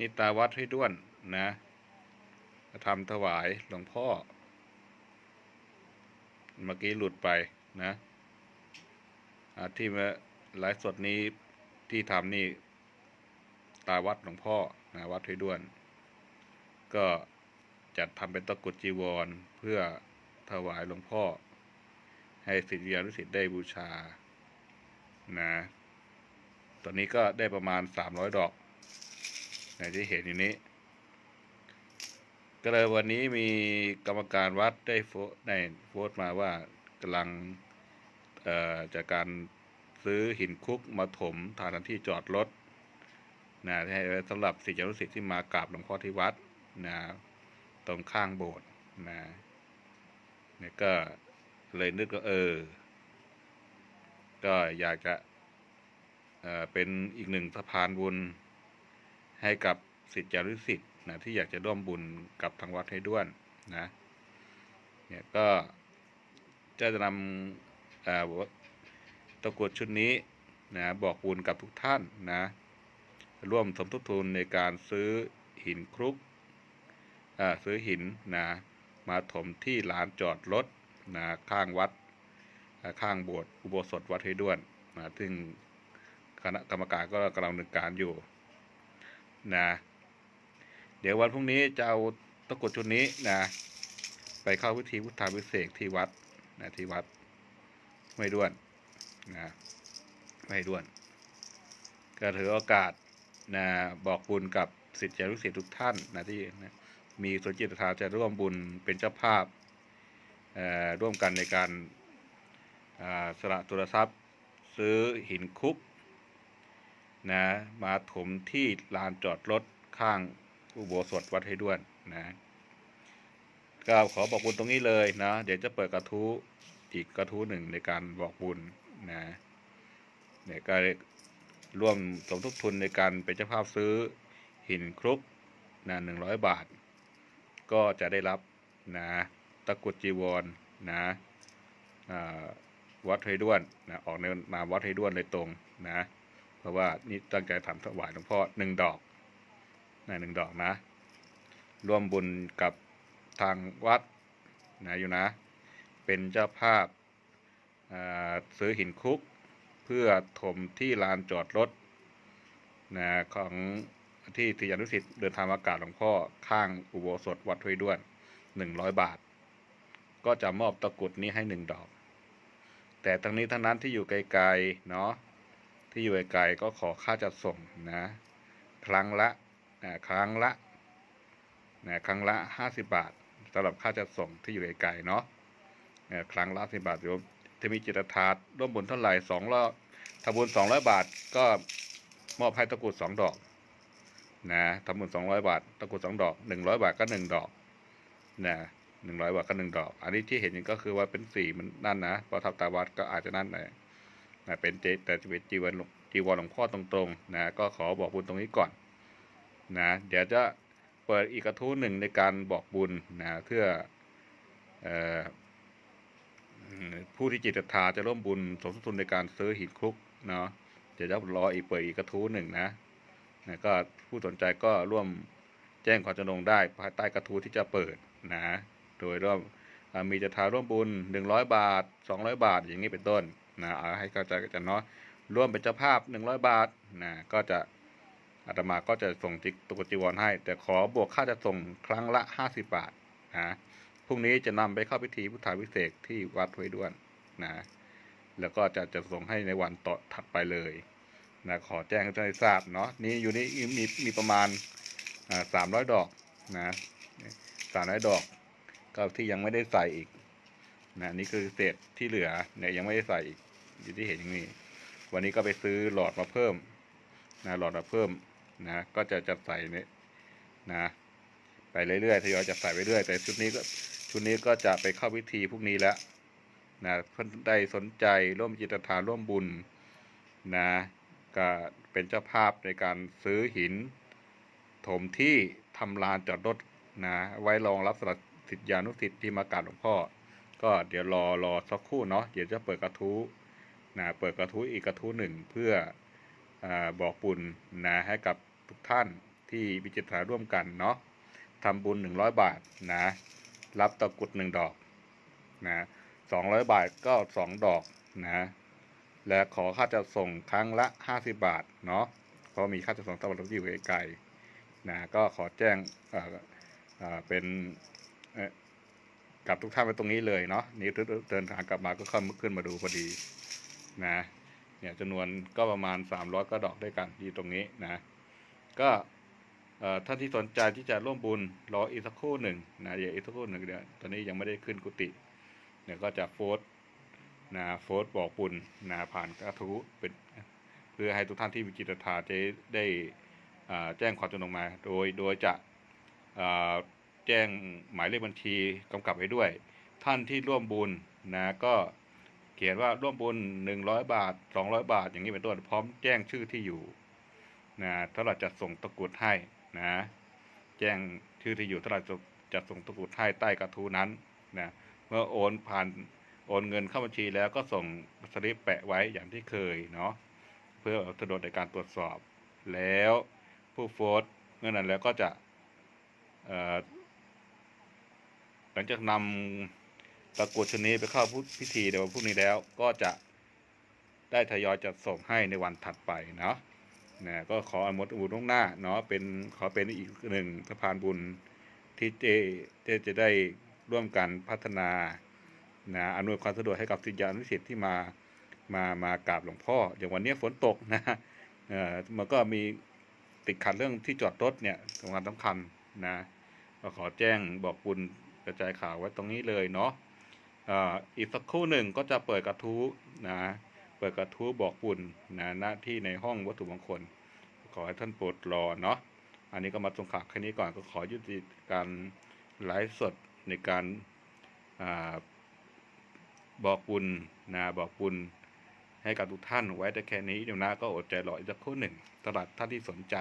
นี่ตาวัดให้ด้วนนะทำถวายหลวงพ่อ เมื่อกี้หลุดไปนะที่มาไลฟ์สดนี้ที่ทำนี่ ตาวัดหลวงพ่อนะวัดให้ด้วน ก็จัดทำเป็นตะกรุดจีวร เพื่อถวายหลวงพ่อ ให้ศิษยานุศิษย์ได้บูชานะตอนนี้ก็ได้ประมาณสามร้อยดอก อย่างที่เห็นอยู่นี้ ก็เลยวันนี้มีกรรมการวัดได้โฟได้โพสต์มาว่ากำลังจากการซื้อหินคุกมาถมฐานที่จอดรถนะให้สำหรับศิษยานุศิษย์ที่มากราบหลวงพ่อที่วัดนะตรงข้างโบสถ์นะเนี่ยก็เลยนึกว่าเออ ก็อยากจะเเป็นอีกหนึ่งสะพานบุญ ให้กับศิษยานุศิษย์นะที่อยากจะร่วมบุญกับทางวัดให้ด้วนนะเนี่ยก็จะนำเอ่อตะกรวดชุดนี้นะบอกบุญกับทุกท่านนะร่วมสมทบทุนในการซื้อหินครุกอ่าซื้อหินนะมาถมที่ลานจอดรถนะข้างวัดข้างโบสถ์อุโบสถวัดให้ด้วนนะซึ่งคณะกรรมการก็กำลังดำเนินการอยู่ นะ เดี๋ยววันพรุ่งนี้จะเอาตะกรุดชุดนี้นะ ไปเข้าพิธีพุทธาพิเศษที่วัดนะที่วัดไม่ด้วนนะไม่ด้วน ก็ถือโอกาสนะบอกบุญกับศิษยานุศิษย์ทุกท่านนะที่นะมีส่วนจิตศรัทธาจะร่วมบุญเป็นเจ้าภาพร่วมกันในการสละโทรัพท์ซื้อหินคุก นะมาถมที่ลานจอดรถข้างอุโบสถวัดให้ด้วนนะก็ขอบอกบุญตรงนี้เลยนะเดี๋ยวจะเปิดกระทู้อีกกระทู้หนึ่งในการบอกบุญนะเนี่ยก็ร่วมสมทบทุนในการเป็นเจ้าภาพซื้อหินครุกนะหนึ่งร้อยบาท ก็จะได้รับนะตะกุดจีวรนะวัดไทยด้วนนะออกในนามวัดไทยด้วนเลยตรงนะ เพราะว่านี่ตั้งใจทำถวายหลวงพ่อหนึ่งดอกนะหนึ่งดอกนะ ร่วมบุญกับทางวัดนะอยู่นะ เป็นเจ้าภาพซื้อหินคุก เพื่อถมที่ลานจอดรถนะของที่ศิยานุศิษย์เดินทางมากาบหลวงพ่อข้างอุโบสถวัดไทยด้วนหนึ่งร้อยบาท ก็จะมอบตะกรุดนี้ให้หนึ่งดอก แต่ทั้งนี้ทั้งนั้นที่อยู่ไกลๆเนาะ ที่อยู่ไกลๆก็ขอค่าจัดส่งนะครั้งละนะครั้งละนะครั้งละห้าสิบาทสำหรับค่าจัดส่งที่อยู่ไกลๆเนาะนะครั้งละสิบาทโยมจะมีจิตทาสร่วมบุญเท่าไหร่สองรอบทำบุญสองร้อยบาทก็มอบให้ตะกรุดสองดอกนะทำบุญสองร้อยบาทตะกรุดสองดอกหนึ่งร้อยบาทก็หนึ่งดอกนะหนึ่งร้อยบาทก็หนึ่งดอก อันนี้ที่เห็นก็คือว่าเป็นสีมันนั่นนะพอทับตาวัดก็อาจจะนั่นหน่อย นะเป็นเจแต่จะเป็นจีวรหลวงจีวรหลวงพ่อตรงๆนะก็ขอบอกบุญตรงนี้ก่อนนะเดี๋ยวจะเปิดอีกกระทู้หนึ่งในการบอกบุญนะเพื่อผู้ที่จิตศรัทธาจะร่วมบุญสมทุนในการซื้อหินคลุกเนาะเดี๋ยวจะรออีกเปิดอีกกระทู้หนึ่งนะนะก็ผู้สนใจก็ร่วมแจ้งความจำนงได้ภายใต้กระทู้ที่จะเปิดนะโดยร่วมอ่ามีจะทาร่วมบุญหนึ่งร้อยบาทสองร้อยบาทอย่างนี้เป็นต้น นะเอาให้เข้าใจกันเนาะร่วมเป็นเจ้าภาพหนึ่งร้อยบาทนะก็จะอาตมาก็จะส่งจิกตุกจีวรให้ แต่ขอบวกค่าจะส่งครั้งละห้าสิบบาทนะพรุ่งนี้จะนำไปเข้าพิธีพุทธาพิเศษที่วัดห้วยด้วนนะแล้วก็จะจะส่งให้ในวันต่อถัดไปเลยนะขอแจ้งให้ท่านทราบเนาะนี่อยู่นี่มีมีประมาณสามร้อยดอกนะสามร้อยดอกก็ที่ยังไม่ได้ใส่อีกนะนี่คือเศษที่เหลือเนี่ยยังไม่ได้ใส่อีก อยู่ที่เห็นอย่างนี้ วันนี้ก็ไปซื้อหลอดมาเพิ่มนะหลอดมาเพิ่มนะก็จะจะใส่เนี่ยนะไปเรื่อยๆทยอยจะใส่ไปเรื่อยแต่ชุดนี้ก็ชุดนี้ก็จะไปเข้าพิธีพวกนี้แล้วนะเพื่อนได้สนใจร่วมจิตทานร่วมบุญนะก็เป็นเจ้าภาพในการซื้อหิน ถมที่ทำลานจอดรถนะไว้รองรับสำหรับสิทธิานุสิทธิ์ที่มากราบหลวงพ่อ ก็เดี๋ยวรอรอสักครู่เนาะเดี๋ยวจะเปิดกระทู้ นะเปิดกระทู้อีกกระทู้หนึ่งเพื่ออบอกบุญนะให้กับทุกท่านที่มีจิตศรัทธาร่วมกันเนาะทำบุญหนึ่งร้อยบาทนะรับตะกรุดหนึ่งดอกนะสองร้อยบาทก็สองดอกนะ และขอค่าจะส่งครั้งละห้าสิบาทเนาะเพราะมีค่าจะส่งตำรวจที่อยู่ไกลๆนะก็ขอแจ้งเอ่อเอ่อเป็นกับทุกท่านไว้ตรงนี้เลยเนาะนี่เดินทางกลับมาก็เข้าขึ้นมาดูพอดี นะเนี่ยจำนวนก็ประมาณ 300 ก็ดอกด้วยกันที่ตรงนี้นะก็ท่านที่สนใจที่จะร่วมบุญรออีกสักครู่หนึ่งนะเดี๋ยวอีกสักครู่หนึ่งเดี๋ยวตอนนี้ยังไม่ได้ขึ้นกุฏิเดี๋ยวก็จะโพสต์นะโพสต์บอกบุญนะผ่านกระทู้เป็นเพื่อให้ทุกท่านที่มีจิตศรัทธาจะได้แจ้งความจำนงมา โดยโดยจะแจ้งหมายเลขบัญชีกำกับไว้ด้วย ท่านที่ร่วมบุญนะก็ เขียนว่าร่วมบุญ100บาท200บาท อย่างนี้เป็นต้นพร้อมแจ้งชื่อที่อยู่นะถ้าเราจะส่งตะกรุดให้นะ แจ้งชื่อที่อยู่ถ้าเราจะจะส่งตะกรุดให้ใต้กระทู้นั้นนะเมื่อโอนผ่านโอนเงินเข้าบัญชีแล้วก็ส่งสลิปแปะไว้อย่างที่เคยเนาะเพื่อสะดวกในการตรวจสอบ แล้วผู้โพสต์เมื่อนั้นแล้วก็จะหลังจากนำ ตะกรุดชนิดไปเข้าพิธีในวันพรุ่งนี้แล้ว ก็จะได้ทยอยจัดส่งให้ในวันถัดไปเนาะนะก็ขออนุโมทนาบุญล่วงหน้าเนาะเป็นขอเป็นอีกหนึ่งสะพานบุญที่เจเจจะได้ร่วมกันพัฒนานะอำนวยความสะดวกให้กับศิษยานุศิษย์ที่มา มามากราบหลวงพ่อ อย่างวันนี้ฝนตกนะเออมันก็มีติดขัดเรื่องที่จอดรถเนี่ยสำคัญสำคัญนะก็ขอแจ้งบอกบุญกระจายข่าวไว้ตรงนี้เลยเนาะ อีกสักครู่หนึ่งก็จะเปิดกระทู้นะ เปิดกระทู้บอกบุญนะหน้าที่ในห้องวัตถุมงคล ขอให้ท่านโปรดรอเนาะ อันนี้ก็มาตรงขาแค่นี้ก่อนก็ขอยุติการไลฟ์สดในการอบอกบุญนะบอกบุญให้กับทุกท่านไว้แต่แค่นี้เดี๋ยวนะก็อดใจรออีกสักครู่หนึ่งสำหรับท่านที่สนใจ